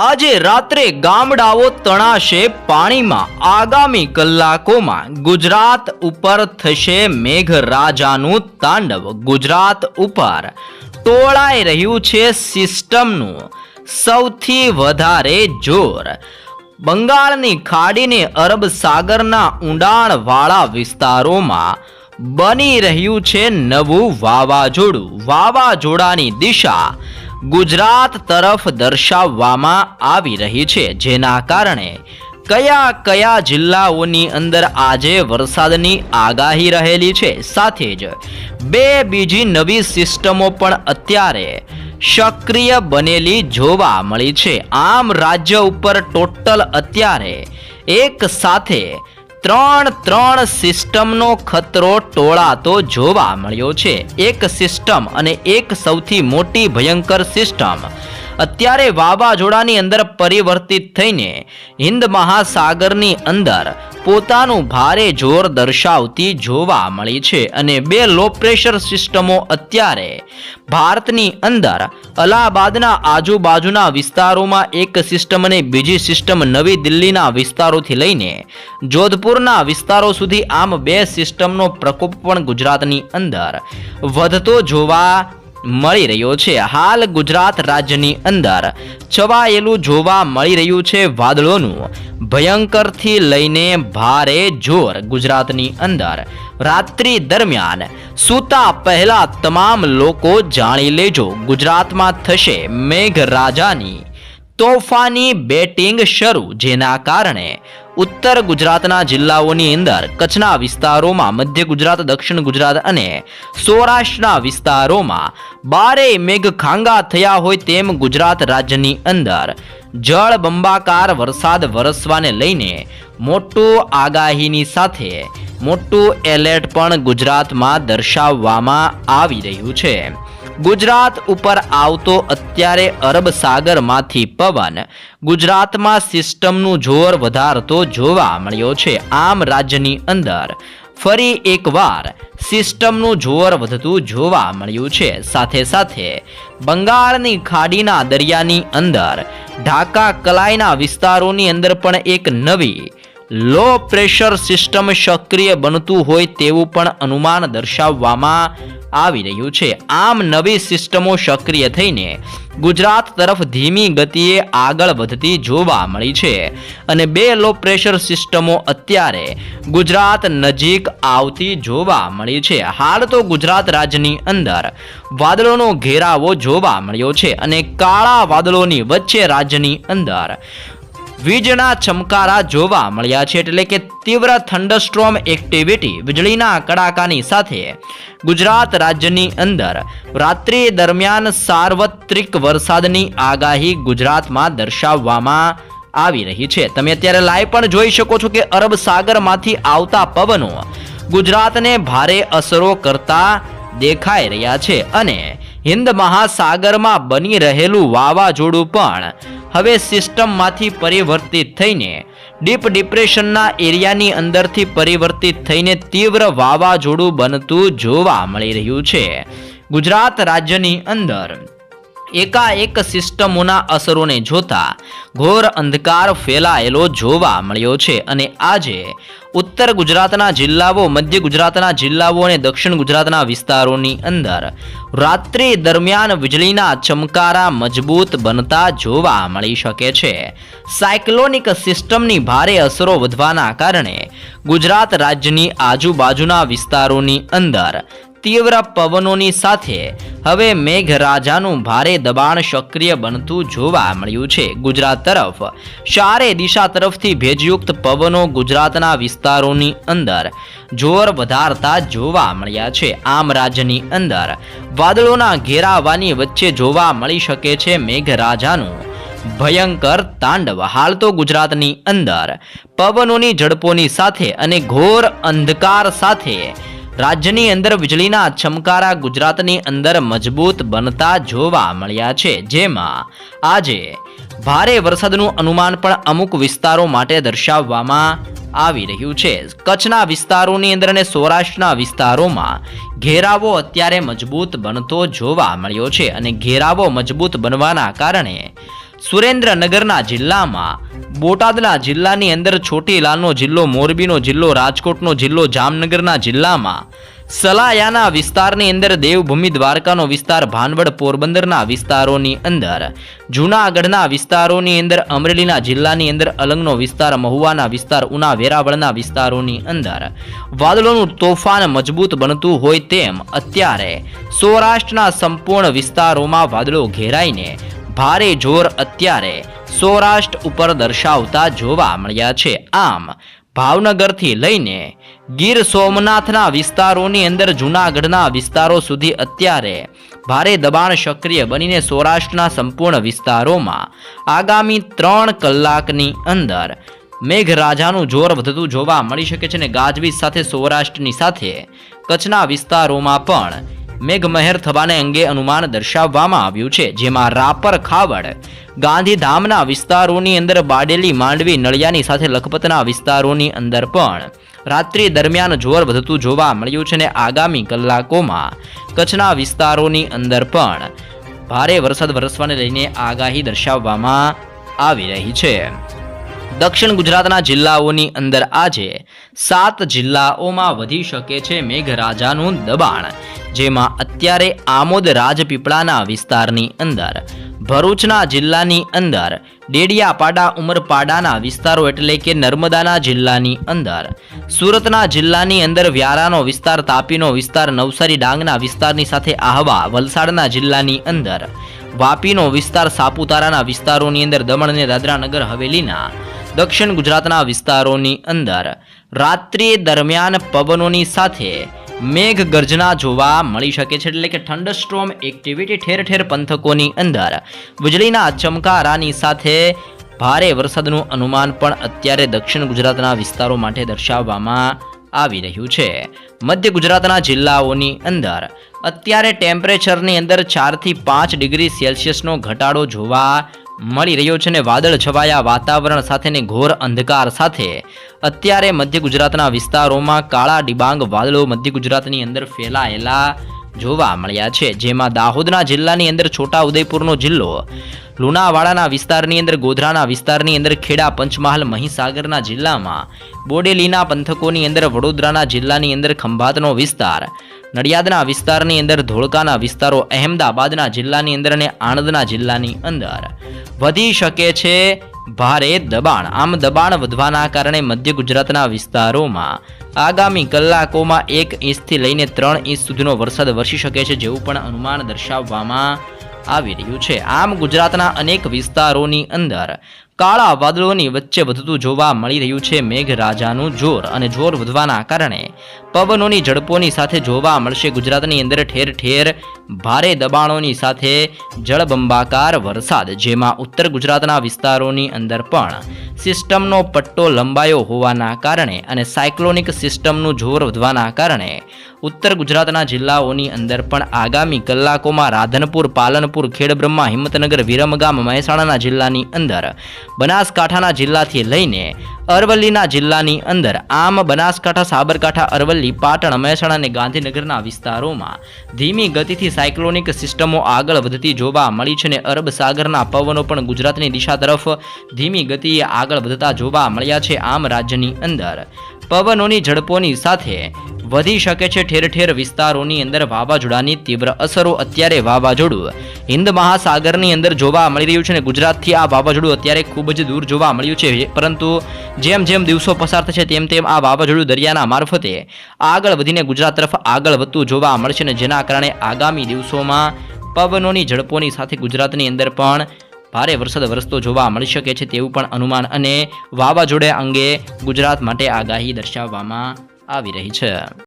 આજે રાત્રે ગામડાઓ તણાશે પાણીમાં. આગામી કલાકોમાં ગુજરાત ઉપર થશે મેઘરાજાનું તાંડવ. ગુજરાત ઉપર ટોળાઈ રહ્યું છે સિસ્ટમનું સૌથી વધારે જોર. બંગાળની ખાડીને અરબ સાગરના ઊંડાણવાળા વિસ્તારોમાં બની રહ્યું છે નવું વાવાઝોડું. વાવાઝોડાની દિશા ગુજરાત તરફ દર્શાવવામાં આવી રહી છે. જેના કારણે કયા કયા જિલ્લાઓની અંદર આજે વરસાદની આગાહી રહેલી છે. સાથે જ બે બીજી નવી સિસ્ટમો પણ અત્યારે સક્રિય બનેલી જોવા મળી છે. આમ રાજ્ય ઉપર ટોટલ અત્યારે એક સાથે ત્રણ ત્રણ સિસ્ટમનો ખતરો ટોળાતો જોવા મળ્યો છે. એક સિસ્ટમ અને એક સૌથી મોટી ભયંકર સિસ્ટમ. અત્યારે વાવાઝોડાની અંદર પરિવર્તિત થઈને હિન્દ મહાસાગરની અંદર પોતાનું ભારે જોર દર્શાવતી જોવા મળી છે અને બે લો પ્રેશર સિસ્ટમો અત્યારે ભારતની અંદર અલ્હાબાદના આજુબાજુના વિસ્તારોમાં એક સિસ્ટમ અને બીજી સિસ્ટમ નવી દિલ્હીના વિસ્તારોથી લઈને જોધપુરના વિસ્તારો સુધી આમ બે સિસ્ટમનો પ્રકોપ પણ ગુજરાતની અંદર વધતો જોવા મળી રહ્યો છે. હાલ ગુજરાત રાજ્યની અંદર છવાયેલું જોવા મળી રહ્યું છે વાદળોનું. ભયંકરથી લઈને ભારે જોર ગુજરાતની અંદર. રાત્રિ દરમિયાન સૂતા પહેલા તમામ લોકો જાણી લેજો, ગુજરાતમાં થશે મેઘરાજાની તોફાની બેટિંગ શરૂ, જેના કારણે ઉત્તર ગુજરાતના જિલ્લાઓની અંદર કચ્છના વિસ્તારોમાં મધ્ય ગુજરાત, દક્ષિણ ગુજરાત અને સૌરાષ્ટ્રના વિસ્તારોમાં બારે મેઘખાંગા થયા હોય તેમ ગુજરાત રાજ્યની અંદર જળ બંબાકાર વરસાદ વરસવાને લઈને મોટું આગાહીની સાથે મોટું એલર્ટ પણ ગુજરાતમાં દર્શાવવામાં આવી રહ્યું છે. ગુજરાત ઉપર આવતો અત્યારે અરબ સાગરમાંથી પવન ગુજરાતમાં સિસ્ટમનું જોર વધારતો જોવા મળ્યો છે. આમ રાજ્યની અંદર ફરી એકવાર સિસ્ટમનું જોર વધતું જોવા મળ્યું છે. સાથે સાથે બંગાળની ખાડીના દરિયાની અંદર ઢાકા કલાઈના વિસ્તારોની અંદર પણ એક નવી લો પ્રેશર સિસ્ટમ સક્રિય બનતું હોય તેવું પણ અનુમાન દર્શાવવામાં આવી રહ્યું છે. આમ નવી સિસ્ટમો સક્રિય થઈને ગુજરાત તરફ ધીમી ગતિએ આગળ વધતી જોવા મળી છે. અને બે લો પ્રેશર સિસ્ટમો અત્યારે ગુજરાત નજીક આવતી જોવા મળી છે. હાલ તો ગુજરાત રાજ્યની અંદર વાદળોનો ઘેરાવો જોવા મળ્યો છે અને કાળા વાદળોની વચ્ચે રાજ્યની અંદર વીજના ચમકારા જોવા મળ્યા છે એટલે કે તીવ્ર થંડરસ્ટ્રોમ એક્ટિવિટી વીજળીના કડાકાની સાથે ગુજરાત રાજ્યની અંદર રાત્રિ દરમિયાન સાર્વત્રિક વરસાદની આગાહી ગુજરાતમાં દર્શાવવામાં આવી રહી છે. તમે અત્યારે લાઈવ પણ જોઈ શકો છો કે અરબ સાગરમાંથી આવતા પવનો ગુજરાતને ભારે અસરો કરતા દેખાઈ રહ્યા છે અને હિન્દ મહાસાગરમાં બની રહેલું વાવાઝોડું પણ હવે સિસ્ટમમાંથી પરિવર્તિત થઈને, ડીપ ડિપ્રેશનના એરિયાની અંદરથી પરિવર્તિત થઈને તીવ્ર વાવાઝોડું બનતું જોવા મળી રહ્યું છે. ગુજરાત રાજ્યની અંદર એકાએક સિસ્ટમોના અસરોને જોતા ઘોર અંધકાર ફેલાયેલો જોવા મળ્યો છે અને આજે ઉત્તર ગુજરાતના જિલ્લાઓ, મધ્ય ગુજરાતના જિલ્લાઓ અને દક્ષિણ ગુજરાતના વિસ્તારોની અંદર રાત્રિ દરમિયાન વીજળીના ચમકારા મજબૂત બનતા જોવા મળી શકે છે. સાયક્લોનિક સિસ્ટમની ભારે અસરો વધવાના કારણે ગુજરાત રાજ્યની આજુબાજુના વિસ્તારોની અંદર તીવ્ર પવનોની સાથે હવે મેઘરાજાનું ભારે દબાણ સક્રિય બનતું જોવા મળ્યું છે. ગુજરાત તરફ ચારે દિશા તરફથી ભેજયુક્ત પવનો ગુજરાતના વિસ્તારોની અંદર જોર વધારતા જોવા મળ્યા છે. આમ રાજ્યની અંદર વાદળોના ઘેરાવાની વચ્ચે જોવા મળી શકે છે મેઘરાજાનું ભયંકર તાંડવ. હાલ તો ગુજરાતની અંદર પવનોની ઝડપોની સાથે અને ઘોર અંધકાર સાથે રાજ્યની અંદર વીજળીના ચમકારા ગુજરાતની અંદર મજબૂત બનતા જોવા મળ્યા છે. જેમાં આજે ભારે વરસાદનું અનુમાન પણ અમુક વિસ્તારો માટે દર્શાવવામાં આવી રહ્યું છે. કચ્છના વિસ્તારોની અંદર અને સૌરાષ્ટ્રના વિસ્તારોમાં ઘેરાવો અત્યારે મજબૂત બનતો જોવા મળ્યો છે અને ઘેરાવો મજબૂત બનવાના કારણે સુરેન્દ્રનગરના જિલ્લામાં બોટાદના જિલ્લાની અંદર છોટીલાલનો જિલ્લો, મોરબીનો જિલ્લો, રાજકોટનો જિલ્લો, જામનગરના જિલ્લામાં સલાયાના વિસ્તારની અંદર દેવભૂમિ દ્વારકાનો વિસ્તાર, ભાનવડ પોરબંદરના વિસ્તારોની અંદર, જૂનાગઢના વિસ્તારોની અંદર, અમરેલીના જિલ્લાની અંદર, અલંગનો વિસ્તાર, મહુવાના વિસ્તાર, ઉના વેરાવળના વિસ્તારોની અંદર વાદળોનું તોફાન મજબૂત બનતું હોય તેમ અત્યારે સૌરાષ્ટ્રના સંપૂર્ણ વિસ્તારોમાં વાદળો ઘેરાઈને ભારે જોર અત્યારે સૌરાષ્ટ્ર ઉપર દર્શાવતા જોવા મળ્યા છે. આમ, ભાવનગરથી લઈને ગીર સોમનાથના વિસ્તારોની અંદર જૂનાગઢના વિસ્તારો સુધી અત્યારે ભારે દબાણ સક્રિય બનીને સૌરાષ્ટ્રના સંપૂર્ણ વિસ્તારોમાં આગામી ત્રણ કલાકની અંદર મેઘરાજાનું જોર વધતું જોવા મળી શકે છે અને ગાજવીજ સાથે સૌરાષ્ટ્રની સાથે કચ્છના વિસ્તારોમાં પણ મેઘમહેર થવાને અંગે અનુમાન દર્શાવવામાં આવ્યું છે, જેમાં રાપર ખાવડ, ગાંધીધામના વિસ્તારોની અંદર બાડેલી માંડવી, નળિયાની સાથે લખપતના વિસ્તારોની અંદર પણ. રાત્રિ દરમિયાન જોર વધતું જોવા મળ્યું છે અને આગામી કલાકોમાં કચ્છના વિસ્તારોની અંદર પણ ભારે વરસાદ વરસવાને લઈને આગાહી દર્શાવવામાં આવી રહી છે. દક્ષિણ ગુજરાતના જિલ્લાઓની અંદર આજે સાત જિલ્લાઓમાં વધી શકે છે મેઘરાજાનું દબાણ, જેમાં અત્યારે આમોદ રાજપીપળાના વિસ્તારની અંદર, ભરૂચના જિલ્લાની અંદર, ડેડિયાપાડા, ઉમરપાડાના વિસ્તારો એટલે કે નર્મદાના જિલ્લાની અંદર, સુરતના જિલ્લાની અંદર વ્યારાનો વિસ્તાર, તાપીનો વિસ્તાર, નવસારી ડાંગના વિસ્તારની સાથે આહવા, વલસાડના જિલ્લાની અંદર, વાપીનો વિસ્તાર, સાપુતારાના વિસ્તારોની અંદર દમણ અને દાદરાનગર હવેલીના દક્ષિણ ગુજરાતના વિસ્તારોની અંદર રાત્રિ દરમિયાન પવનોની સાથે મેઘ ગર્જના જોવા મળી શકે છે. એટલે કે થંડરસ્ટ્રોમ એક્ટિવિટી ઠેર ઠેર પંથકોની અંદર. વીજળીના ચમકારાની સાથે ભારે વરસાદનું અનુમાન પણ અત્યારે દક્ષિણ ગુજરાતના વિસ્તારો માટે દર્શાવવામાં આવી રહ્યું છે. મધ્ય ગુજરાતના જિલ્લાઓની અંદર અત્યારે ટેમ્પરેચરની અંદર ચારથી પાંચ ડિગ્રી સેલ્સિયસનો ઘટાડો જોવા મળી રહ્યો છે ને વાદળ છવાયા વાતાવરણ સાથેને ઘોર અંધકાર સાથે. અત્યારે મધ્ય ગુજરાતના વિસ્તારોમાં કાળા ડિબાંગ વાદળો મધ્ય ગુજરાતની અંદર ફેલાયેલા જોવા મળ્યા છે, જેમાં દાહોદના જિલ્લાની અંદર છોટા ઉદયપુરનો જિલ્લો, લુણાવાડાના વિસ્તારની અંદર, ગોધરાના વિસ્તારની અંદર, ખેડા, પંચમહાલ, મહીસાગરના જિલ્લામાં, બોડેલીના પંથકોની અંદર, વડોદરાના જિલ્લાની અંદર ખંભાતનો વિસ્તાર, નડિયાદના વિસ્તારની અંદર, ધોળકાના વિસ્તારો, અહેમદાબાદના જિલ્લાની અંદર અને આણંદના જિલ્લાની અંદર. વધી શકે છે ભારે દબાણ. આમ દબાણ વધવાના કારણે મધ્ય ગુજરાતના વિસ્તારોમાં આગામી કલાકોમાં એક ઇંચથી લઈને ત્રણ ઇંચ સુધીનો વરસાદ વરસી શકે છે જેવું પણ અનુમાન દર્શાવવામાં આવી રહ્યું છે. આમ ગુજરાતના અનેક વિસ્તારોની અંદર કાળા વાદળોની વચ્ચે વધતું જોવા મળી રહ્યું છે મેઘરાજાનું જોર અને જોર વધવાના કારણે. પવનોની ઝડપોની સાથે જોવા મળશે ગુજરાતની અંદર ઠેર ઠેર ભારે દબાણોની સાથે જળબંબાકાર વરસાદ, જેમાં ઉત્તર ગુજરાતના વિસ્તારોની અંદર પણ સિસ્ટમનો પટ્ટો લંબાયો હોવાના કારણે અને સાયક્લોનિક સિસ્ટમનું જોર વધવાના કારણે ઉત્તર ગુજરાતના જિલ્લાઓની અંદર પણ આગામી કલાકોમાં રાધનપુર, પાલનપુર, ખેડબ્રહ્મા, હિંમતનગર, વિરમગામ, મહેસાણાના જિલ્લાની અંદર બનાસકાંઠાના જિલ્લાથી લઈને અરવલ્લીના જિલ્લાની અંદર આમ બનાસકાંઠા, સાબરકાંઠા, અરવલ્લી, પાટણ, મહેસાણા અને ગાંધીનગરના વિસ્તારોમાં ધીમી ગતિથી સાયક્લોનિક સિસ્ટમો આગળ વધતી જોવા મળી છે અને અરબ સાગરના પવનો પણ ગુજરાતની દિશા તરફ ધીમી ગતિએ આગળ વધતા જોવા મળ્યા છે આમ રાજ્યની અંદર. પવનોની ઝડપોની સાથે વધી શકે છે ઠેર ઠેર વિસ્તારોની અંદર વાવાઝોડાની તીવ્ર અસરો અત્યારે વાવાઝોડું હિન્દ મહાસાગરની અંદર જોવા મળી રહ્યું છે અને ગુજરાતથી આ વાવાઝોડું અત્યારે ખૂબ જ દૂર જોવા મળ્યું છે. પરંતુ જેમ જેમ દિવસો પસાર થશે તેમ તેમ આ વાવાઝોડું દરિયાના મારફતે આગળ વધીને ગુજરાત તરફ આગળ વધતું જોવા મળશે અને જેના કારણે આગામી દિવસોમાં પવનોની ઝડપોની સાથે ગુજરાતની અંદર પણ ભારે વરસાદ વરસતો જોવા મળી શકે છે તેવું પણ અનુમાન અને વાવાઝોડા અંગે ગુજરાત માટે આગાહી દર્શાવવામાં આવી રહી છે.